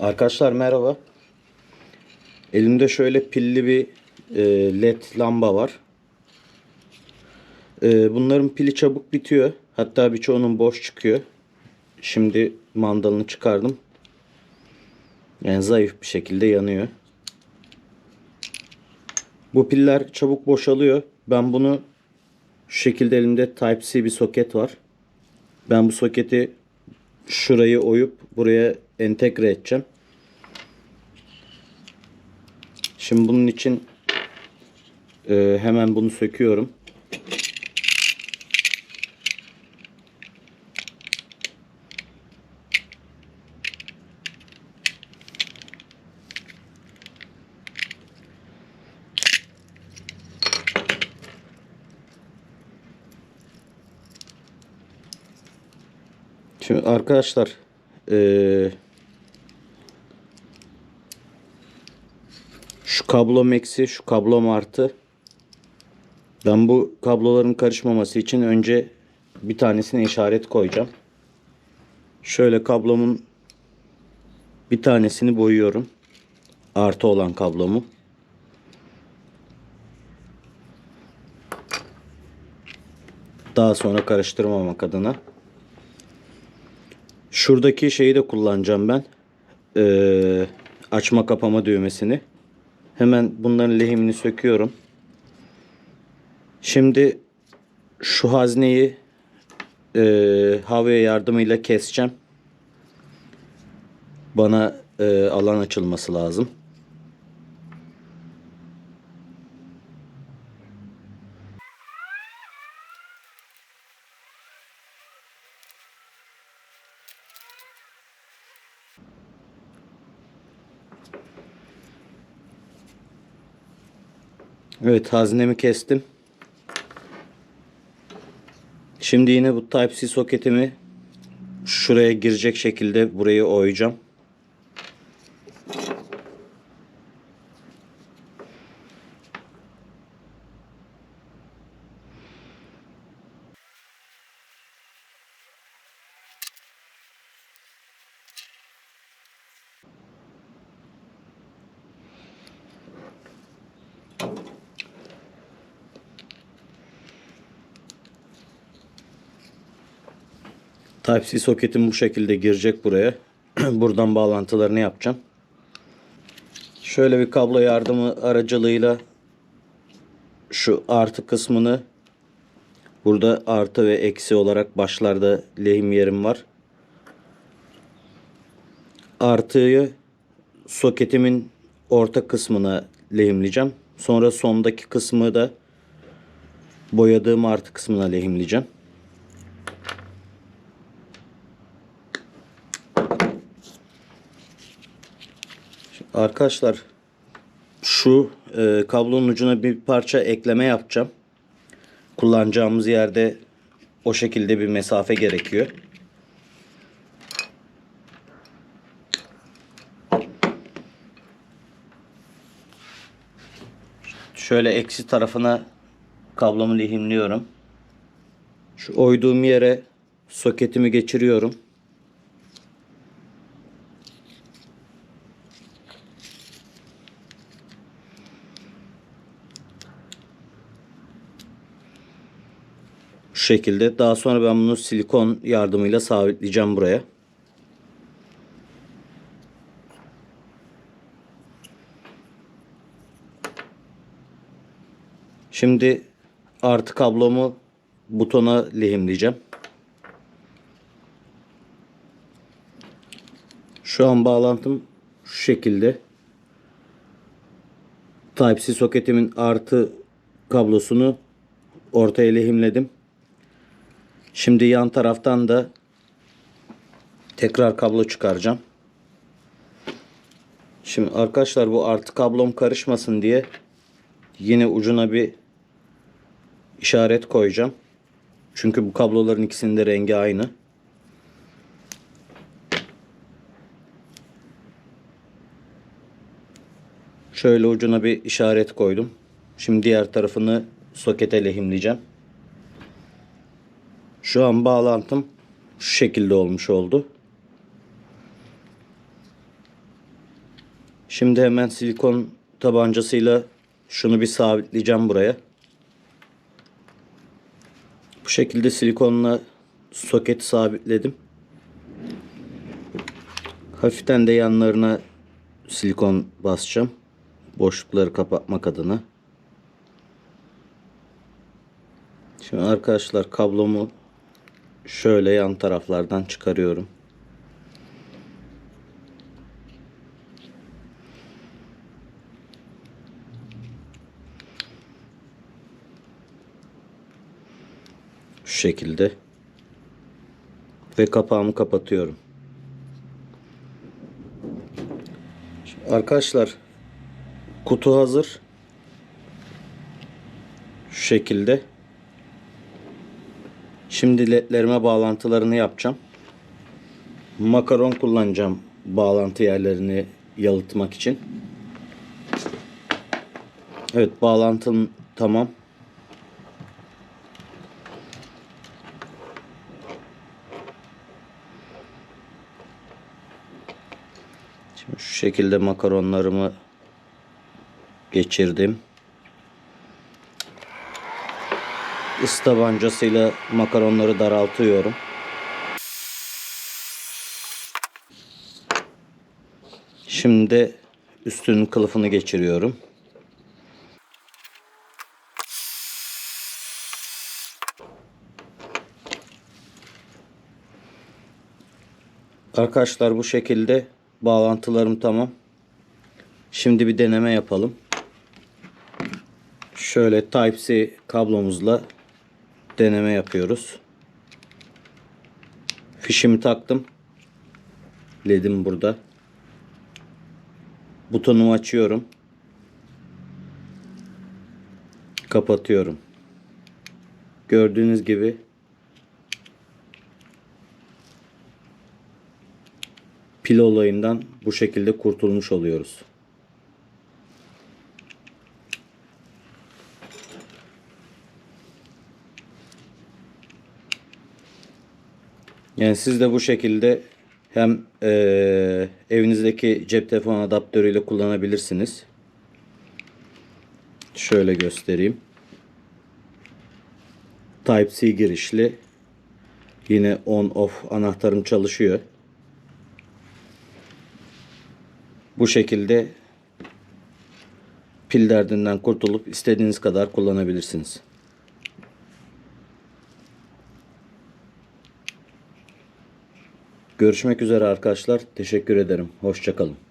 Arkadaşlar merhaba. Elimde şöyle pilli bir e, led lamba var. E, bunların pili çabuk bitiyor. Hatta birçoğunun boş çıkıyor. Şimdi mandalını çıkardım. Yani zayıf bir şekilde yanıyor. Bu piller çabuk boşalıyor. Ben bunu şu şekilde elimde Type-C bir soket var. Ben bu soketi şurayı oyup buraya entegre edeceğim. Şimdi bunun için e, hemen bunu söküyorum. Şimdi arkadaşlar eee kablo max'i şu kablo artı ben bu kabloların karışmaması için önce bir tanesine işaret koyacağım. Şöyle kablomun bir tanesini boyuyorum. Artı olan kablomu. Daha sonra karıştırmamak adına. Şuradaki şeyi de kullanacağım ben. Ee, açma kapama düğmesini. Hemen bunların lehimini söküyorum. Şimdi şu hazneyi e, havaya yardımıyla keseceğim. Bana e, alan açılması lazım. Evet haznemi kestim. Şimdi yine bu Type-C soketimi şuraya girecek şekilde burayı oyacağım. Type-C soketim bu şekilde girecek buraya. Buradan bağlantılarını yapacağım. Şöyle bir kablo yardımı aracılığıyla şu artı kısmını burada artı ve eksi olarak başlarda lehim yerim var. Artıyı soketimin orta kısmına lehimleyeceğim. Sonra sondaki kısmı da boyadığım artı kısmına lehimleyeceğim. Arkadaşlar şu e, kablonun ucuna bir parça ekleme yapacağım. Kullanacağımız yerde o şekilde bir mesafe gerekiyor. Şöyle eksi tarafına kablomu lehimliyorum. Şu oyduğum yere soketimi geçiriyorum. Şekilde. Daha sonra ben bunu silikon yardımıyla sabitleyeceğim buraya. Şimdi artı kablomu butona lehimleyeceğim. Şu an bağlantım şu şekilde. Type-C soketimin artı kablosunu ortaya lehimledim. Şimdi yan taraftan da tekrar kablo çıkaracağım. Şimdi arkadaşlar bu artı kablom karışmasın diye yine ucuna bir işaret koyacağım. Çünkü bu kabloların ikisinin de rengi aynı. Şöyle ucuna bir işaret koydum. Şimdi diğer tarafını sokete lehimleyeceğim. Şu an bağlantım şu şekilde olmuş oldu. Şimdi hemen silikon tabancasıyla şunu bir sabitleyeceğim buraya. Bu şekilde silikonla soketi sabitledim. Hafiften de yanlarına silikon basacağım. Boşlukları kapatmak adına. Şimdi arkadaşlar kablomu şöyle yan taraflardan çıkarıyorum. Şu şekilde. Ve kapağımı kapatıyorum. Şimdi arkadaşlar kutu hazır. Şu şekilde. Şimdi ledlerime bağlantılarını yapacağım. Makaron kullanacağım bağlantı yerlerini yalıtmak için. Evet bağlantım tamam. Şimdi şu şekilde makaronlarımı geçirdim. Is tabancasıyla makaronları daraltıyorum. Şimdi üstünün kılıfını geçiriyorum. Arkadaşlar bu şekilde bağlantılarım tamam. Şimdi bir deneme yapalım. Şöyle Type-C kablomuzla deneme yapıyoruz. Fişimi taktım. Ledim burada. Butonumu açıyorum. Kapatıyorum. Gördüğünüz gibi pil olayından bu şekilde kurtulmuş oluyoruz. Yani siz de bu şekilde hem eee, evinizdeki cep telefon adaptörüyle kullanabilirsiniz. Şöyle göstereyim. Type-C girişli. Yine on off anahtarım çalışıyor. Bu şekilde pil derdinden kurtulup istediğiniz kadar kullanabilirsiniz. Görüşmek üzere arkadaşlar. Teşekkür ederim. Hoşçakalın.